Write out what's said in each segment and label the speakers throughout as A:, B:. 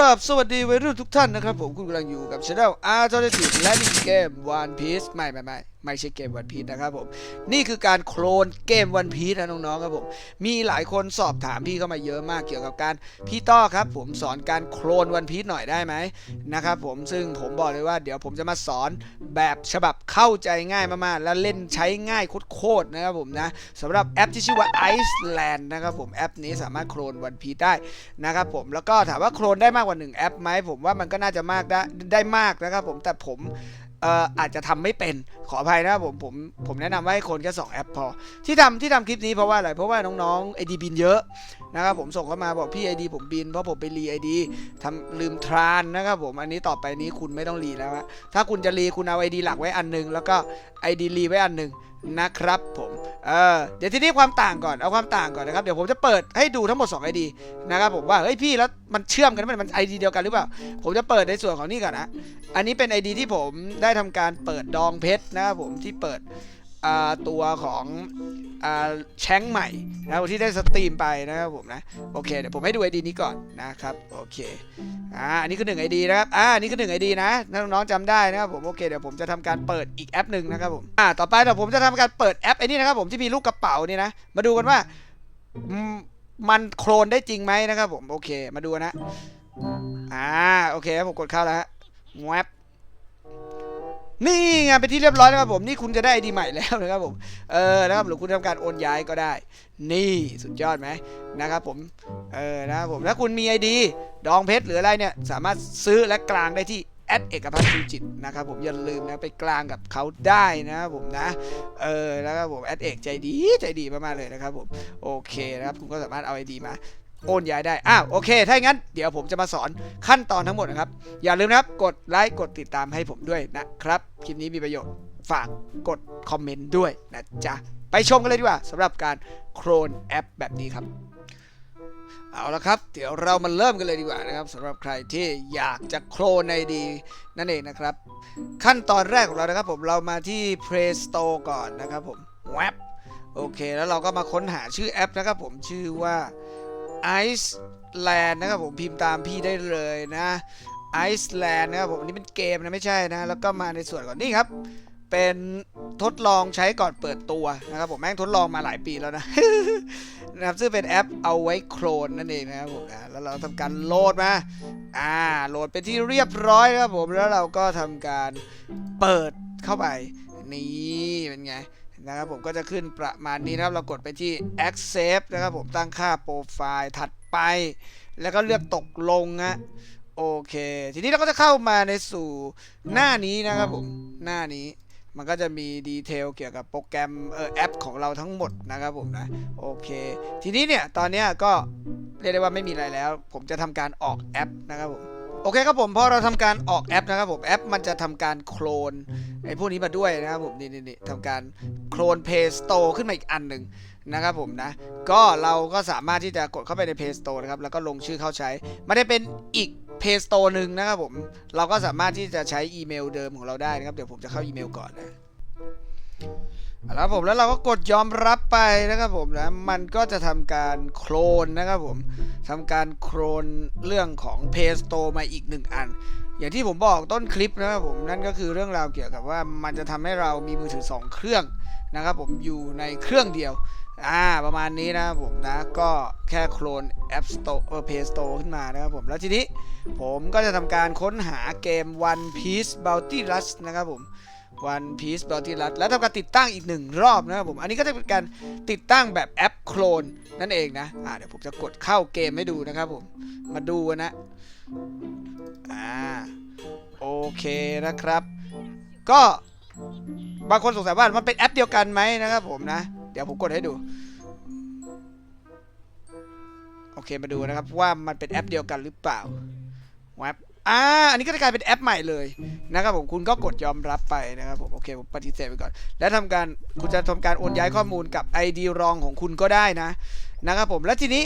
A: รับสวัสดีวัยรุ่นทุกท่านนะครับ ผมคุณกำลังอยู่กับช anel a r t o r n a t i v e และนี่เกม One Piece ไม่ไม่ไม่ไม่ใช่เกม One Piece นะครับผม นี่คือการโคลนเกม One Piece นะน้องๆครับผม มีหลายคนสอบถามพี่เข้ามาเยอะมากเกี่ยวกับการพี่ต้อครับ ผมสอนการโคลน One Piece หน่อยได้ไหมนะครับผมซึ่งผมบอกเลยว่าเดี๋ยวผมจะมาสอนแบบฉบับเข้าใจง่ายมากๆ และเล่นใช้ง่ายโคตรๆนะครับผมนะสำหรับแอปที่ชื่อว่า Iceland นะครับผมแอปนี้สามารถโคลน One Piece ได้นะครับผมแล้วก็ถามว่าโคลนได้มากกว่า1แอปไหมผมว่ามันก็น่าจะมากได้ได้มากนะครับผมแต่ผมเอ่ออาจจะทำไม่เป็น ขออภัยนะครับผมผมผมแนะนำว่าให้คนแค่2แอปพอ ที่ทำที่ทำคลิปนี้เพราะว่าอะไร เพราะว่าน้องๆไอดีบินเยอะนะครับผมส่งเข้ามาบอกพี่ไอดีผมบินเพราะผมไปรีไอดีทำลืมทรานนะครับผมอันนี้ต่อไปนี้คุณไม่ต้องรีแล้วฮะถ้าคุณจะรีคุณเอาไอดีหลักไว้อันหนึง แล้วก็ไอดีรีไว้อันหนึงนะครับผมเออเดี๋ยวทีนี้ความต่างก่อนเอาความต่างก่อนนะครับเดี๋ยวผมจะเปิดให้ดูทั้งหมด2 ID นะครับผมว่าเฮ้ยพี่แล้วมันเชื่อมกันไหมมันไอดีเดียวกันหรือเปล่า ผมจะเปิดในส่วนของนี่ก่อนนะอันนี้เป็น ID ที่ผมได้ทำการเปิดดองเพชรนะครับผมที่เปิดตัวของอแชงค์ใหม่นะครับที่ได้สตรีมไปนะครับผมนะโอเคเดี๋ยวผมให้ดู ID นี้ก่อนนะครับโอเคอ่าอันนี้คือ1 ID นะครับอ่าอันนี้คือ1 ID นะถ้าน้องๆจำได้นะครับผมโอเคเดี๋ยวผมจะทำการเปิดอีกแอปหนึ่งนะครับผมอ่าต่อไปเดี๋ยวผมจะทำการเปิดแอปไอ้นี่นะครับผมที่มีลูกกระเป๋านี่นะมาดูกันว่ามมันโคลนได้จริงไหมนะครับผมโอเคมาดูนะอ่าโอเคผมกดเข้าแล้วฮะแวบ นี่ไงเป็นที่เรียบร้อยนะครับผมนี่คุณจะได้ไอดีใหม่แล้วนะครับผมเออนะครับหรือคุณทำการโอนย้ายก็ได้ นี่สุดยอดไหมนะครับผมเออนะครับผมถ้าคุณมีไอดีดองเพชรหรืออะไรเนี่ยสามารถซื้อและกลางได้ที่แอดเอกพัฒน์ชูจิตนะครับผมอย่าลืมนะไปกลางกับเขาได้นะครับผมนะเออนะครับผมแอดเอกใจดีใจดีมากๆเลยนะครับผมโอเคนะครับคุณก็สามารถเอาไอดีมา โอนย้ายได้ อ้าวโอเค ถ้าอย่างนั้น เดี๋ยวผมจะมาสอนขั้นตอนทั้งหมดนะครับ อย่าลืมนะครับ กดไลค์ กดติดตามให้ผมด้วยนะครับ คลิปนี้มีประโยชน์ ฝากกดคอมเมนต์ด้วยนะจ๊ะ ไปชมกันเลยดีกว่าสำหรับการโคลนแอปแบบนี้ครับ เอาละครับ เดี๋ยวเรามาเริ่มกันเลยดีกว่านะครับสำหรับใครที่อยากจะโคลนในดีนั่นเองนะครับ ขั้นตอนแรกของเรานะครับ ผมเรามาที่ Play Store ก่อนนะครับผมแวบโอเค แล้วเราก็มาค้นหาชื่อแอปนะครับผมชื่อว่า Iceland นะครับผมพิมพ์ตามพี่ได้เลยนะ Iceland นะครับผมอันนี้เป็นเกมนะไม่ใช่นะ แล้วก็มาในส่วนก่อนนี่ครับ เป็นทดลองใช้ก่อนเปิดตัวนะครับผมแม่งทดลองมาหลายปีแล้วนะนะครับซึ่งเป็นแอปเอาไว้โคลนนั่นเองนะครับผมนะแล้วเราทำการโหลดมาอ่าโหลดเป็นที่เรียบร้อยนะครับผมแล้วเราก็ทำการเปิดเข้าไปนี่เป็นไง นะครับผมก็จะขึ้นประมาณนี้นะครับ เรากดไปที่ accept นะครับผมตั้งค่าโปรไฟล์ถัดไป แล้วก็เลือกตกลงนะโอเค ทีนี้เราก็จะเข้ามาในสู่หน้านี้นะครับผมหน้านี้มันก็จะมีดีเทลเกี่ยวกับโปรแกรมเออแอปของเราทั้งหมดนะครับผมนะโอเคทีนี้เนี่ยตอนนี้ก็เรียกได้ว่าไม่มีอะไรแล้ว ผมจะทำการออกแอปนะครับผม โอเคครับผมพอเราทำการออกแอปนะครับผมแอปมันจะทำการโคลนไอ้พวกนี้มาด้วยนะครับผมนี่นี่นทำการโคลน Play Store ขึ้นมาอีกอันหนึ่งนะครับผมนะ ก็เราก็สามารถที่จะกดเข้าไปใน Play Store นะครับแล้วก็ลงชื่อเข้าใช้ม่ได้เป็นอีก Play Store หนึ่งนะครับผม เราก็สามารถที่จะใช้อีเมลเดิมของเราได้นะครับ เดี๋ยวผมจะเข้าอีเมลก่อนนะ เอาละครับผมแล้วเราก็กดยอมรับไปนะครับผมนะมันก็จะทำการโคลนนะครับผมทำการโคลนเรื่องของ Play Store มาอีกหนึ่งอัน อย่างที่ผมบอกต้นคลิปนะครับผมนั่นก็คือเรื่องราวเกี่ยวกับว่ามันจะทำให้เรามีมือถือ 2 เครื่องนะครับผมอยู่ในเครื่องเดียวอ่าประมาณนี้นะครับผมนะก็แค่โคลน App Store เออ Play Store ขึ้นมานะครับผมแล้วทีนี้ผมก็จะทำการค้นหาเกม One Piece Bounty Rush นะครับผม One Piece Bounty Rush แล้วทำการติดตั้งอีกหนึ่งรอบนะครับผม อันนี้ก็จะเป็นการติดตั้งแบบแอปโคลนนั่นเองนะอ่าเดี๋ยวผมจะกดเข้าเกมให้ดูนะครับผม มาดูนะอ่าโอเคนะครับ ก็บางคนสงสัยว่ามันเป็นแอปเดียวกันไหมนะครับผมนะ เดี๋ยวผมกดให้ดู โอเคมาดูนะครับว่ามันเป็นแอปเดียวกันหรือเปล่าแวบ อ่า อันนี้ก็จะกลายเป็นแอปใหม่เลยนะครับผม คุณก็กดยอมรับไปนะครับผม โอเค ผมปฏิเสธไปก่อน แล้วทำการ คุณจะทำการโอนย้ายข้อมูลกับ ID รองของคุณก็ได้นะ นะครับผม แล้วทีนี้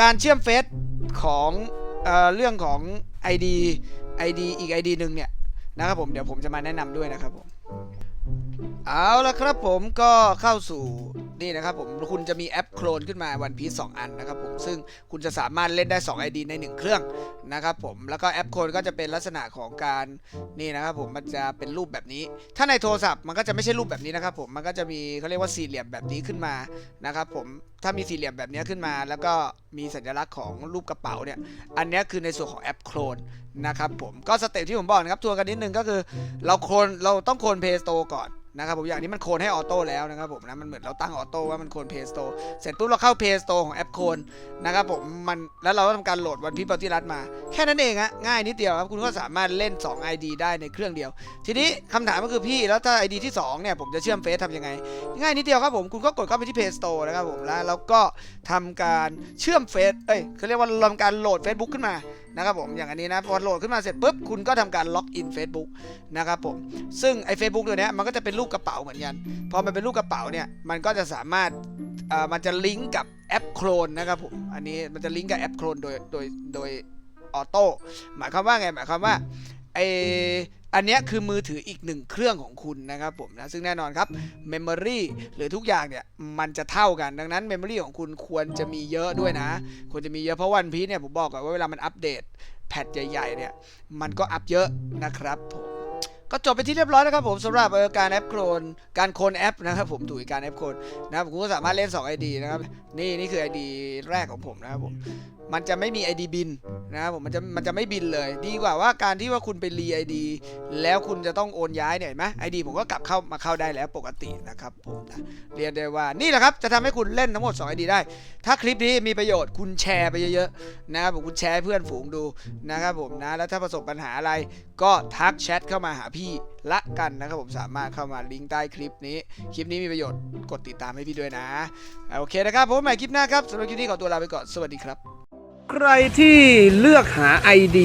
A: การเชื่อมเฟซของเอ่อเรื่องของ ID ID อีก ID หนึ่งเนี่ยนะครับผม เดี๋ยวผมจะมาแนะนำด้วยนะครับผม เอาละครับผมก็เข้าสู่ นี่นะครับผมคุณจะมีแอปโคลนขึ้นมาวันพีซสองอันนะครับผมซึ่งคุณจะสามารถเล่นได้ 2 ID ใน 1 เครื่องนะครับผมแล้วก็แอปโคลนก็จะเป็นลักษณะของการนี่นะครับผมมันจะเป็นรูปแบบนี้ ถ้าในโทรศัพท์มันก็จะไม่ใช่รูปแบบนี้นะครับผมมันก็จะมีเขาเรียกว่าสี่เหลี่ยมแบบนี้ขึ้นมานะครับผมถ้ามีสี่เหลี่ยมแบบนี้ขึ้นมา แล้วก็มีสัญลักษณ์ของรูปกระเป๋าเนี่ยอันนี้คือในส่วนของแอปโคลนนะครับผมก็สเต็ปที่ผมบอกนะครับทวนกันนิดนึงก็คือ เราโคลนเราต้องโคลน Play Store ก่อน นะครับผมอย่างนี้มันโคลนให้ออโต้แล้วนะครับผมนะมันเหมือนเราตั้งออโต้ว่ามันโคลน Play Store เสร็จปุ๊บเราเข้า Play Store ของแอปโคลนนะครับผมมันแล้วเราก็ทำการโหลดวันพี e บ u ตี้รัดมา แค่นั้นเองฮะง่ายนิดเดียวครับคุณก็สามารถเล่น 2 ID ได้ในเครื่องเดียว ทีนี้คำถามก็คือพี่แล้วถ้า ID ที่2เนี่ยผมจะเชื่อมเฟซทำยังไง ง่ายนิดเดียวครับผมคุณก็กดเข้าไปที่ Play Store นะครับผมแล้วแล้วก็ทำการเชื่อมเฟซเอ้ยเขาเรียกว่าทำการโหลด Facebook ขึ้นมา นะครับผมอย่างอันนี้นะพอโหลดขึ้นมาเสร็จปุ๊บคุณก็ทำการล็อกอิน Facebook นะครับผมซึ่งไอ้ Facebook ตัวเนี้ยมันก็จะเป็นรูปกระเป๋าเหมือนกันพอมันเป็นรูปกระเป๋าเนี่ยมันก็จะสามารถเอ่อมันจะลิงก์กับแอปโคลนนะครับผมอันนี้มันจะลิงก์กับแอปโคลนโดยโดยโดยออโต้หมายความว่าไงหมายความว่าไอ อันเนี้ยคือมือถืออีกหนึ่งเครื่องของคุณนะครับผมนะซึ่งแน่นอนครับเมมโมรีหรือทุกอย่างเนี่ยมันจะเท่ากันดังนั้นเมมโมรีของคุณควรจะมีเยอะด้วยนะ ควรจะมีเยอะเพราะวันพีเนี่ยผมบอกก่อนว่าเวลามันอัปเดตแพทใหญ่ๆเนี่ยมันก็อัปเยอะนะครับผม ก็จบไปที่เรียบร้อยแล้วครับผมสำหรับการแอปโคลนการโคลนแอปนะครับผมถูกการแอปโคลนนะครับผมก็สามารถเล่น 2 ID นะครับนี่นี่คือ ID แรกของผมนะครับผมมันจะไม่มี ID บินนะครับผมมันจะมันจะไม่บินเลย ดีกว่าว่าการที่ว่าคุณไปรี ID แล้วคุณจะต้องโอนย้ายเนี่ยเห็นไหมไอดีผมก็กลับเข้ามาเข้าได้แล้วปกตินะครับผมนะเรียนได้ว่านี่แหละครับจะทำให้คุณเล่นทั้งหมด2 ID ได้ ถ้าคลิปนี้มีประโยชน์คุณแชร์ไปเยอะๆนะครับผมคุณแชร์เพื่อนฝูงดูนะครับผมนะแล้วถ้าประสบปัญหาอะไรก็ทักแชทเข้ามาหาพี่ละกันนะครับผมสามารถเข้ามาลิงก์ใต้คลิปนี้ คลิปนี้มีประโยชน์กดติดตามให้พี่ด้วยนะ โอเคนะครับผมใหม่คลิปหน้าครับสำหรับคลิปนี้ขอตัวลาไปก่อนสวัสดีครับ ใครที่เลือกหา ID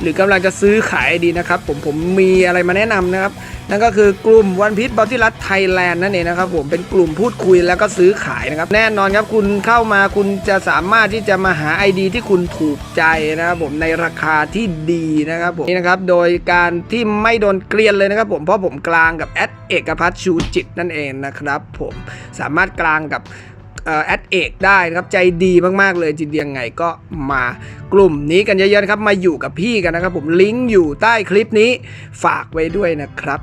A: หรือกำลังจะซื้อขาย ID นะครับผมผมมีอะไรมาแนะนำนะครับ นั่นก็คือกลุ่มวันพิ e บอ u ที่รัฐไทยแลนด์นั่นเองนะครับผมเป็นกลุ่มพูดคุยแล้วก็ซื้อขายนะครับ แน่นอนครับคุณเข้ามาคุณจะสามารถที่จะมาหา ID ที่คุณถูกใจนะครับผมในราคาที่ดีนะครับผมนี่นะครับโดยการที่ไม่โดนเกลียนเลยนะครับผมเพราะผมกลางกับแอดเอกพัฒชูจิตนั่นเองนะครับผมสามารถกลางกับ แอดเอกได้นะครับใจดีมากๆเลยจริงยังไงก็มากลุ่มนี้กันเยอะๆนะครับมาอยู่กับพี่กันนะครับผมลิงก์อยู่ใต้คลิปนี้ฝากไว้ด้วยนะครับ